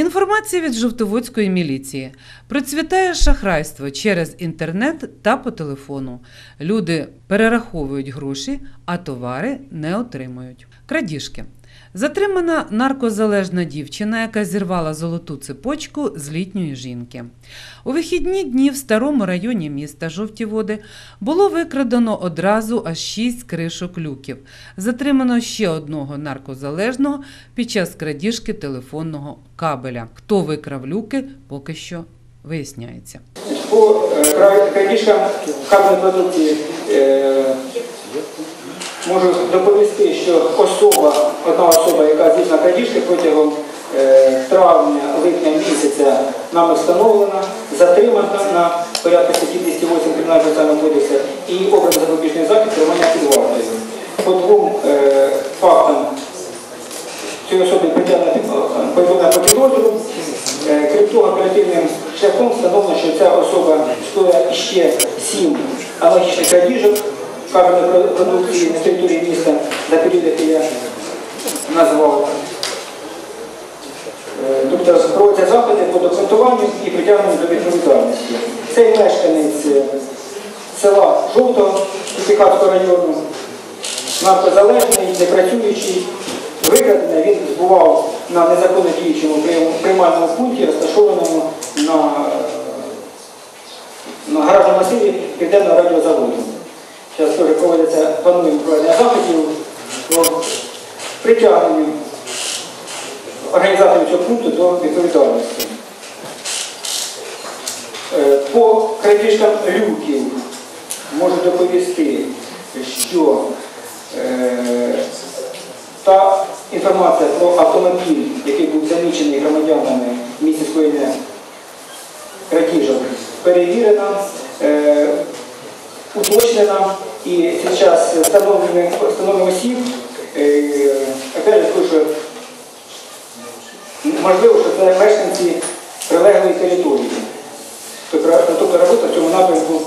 Інформація від Жовтоводської міліції. Процвітає шахрайство через інтернет та по телефону. Люди перераховують гроші, а товари не отримують. Крадіжки. Затримана наркозалежна дівчина, яка зірвала золоту цепочку з літньої жінки. У вихідні дні в старому районі міста Жовті Води було викрадено одразу аж шість кришок люків. Затримано ще одного наркозалежного під час крадіжки телефонного кабеля. Хто викрав люки, поки що виясняється. По е, крадіжкам кабельної продукції е, можу доповісти, що особа, одна особа, яка здійснила крадіжки протягом е, травня-липня місяця нами встановлена, затримана на порядку статті 208 Кримінального процесуального кодексу і образ запобіжний захід тримання під вартою. По двом е, фактам цієї особи повідомлення по підозру. Е, Крім того, оперативним шляхом встановлено, що ця особа стоїть ще сім аналогічних крадіжок кабельної продукції на території міста за період, який я назвав. Е, Тобто проводяться заходи по документуванню і притягненню до відповідальності. Цей мешканець е, села Жовтого Тупікатського району, наркозалежний, непрацюючий, викрадений, він збував на незаконно діючому приймальному пункті, розташованому на, на гаражному масиві Південного радіозаводу. Зараз теж проводяться плануємо проведення заходів по притягненню організаторів цього пункту до відповідальності. Е, По крадіжкам люків можу доповісти, що е, та інформація про автомобіль, який був замічений громадянами місті скоєння крадіжок, перевірена, е, уточнена і зараз установлены, установлены осіб, е, опять же, кажу, можливо, що це мешканці прилеглої території. Тобто тобто робота в цьому напрямку.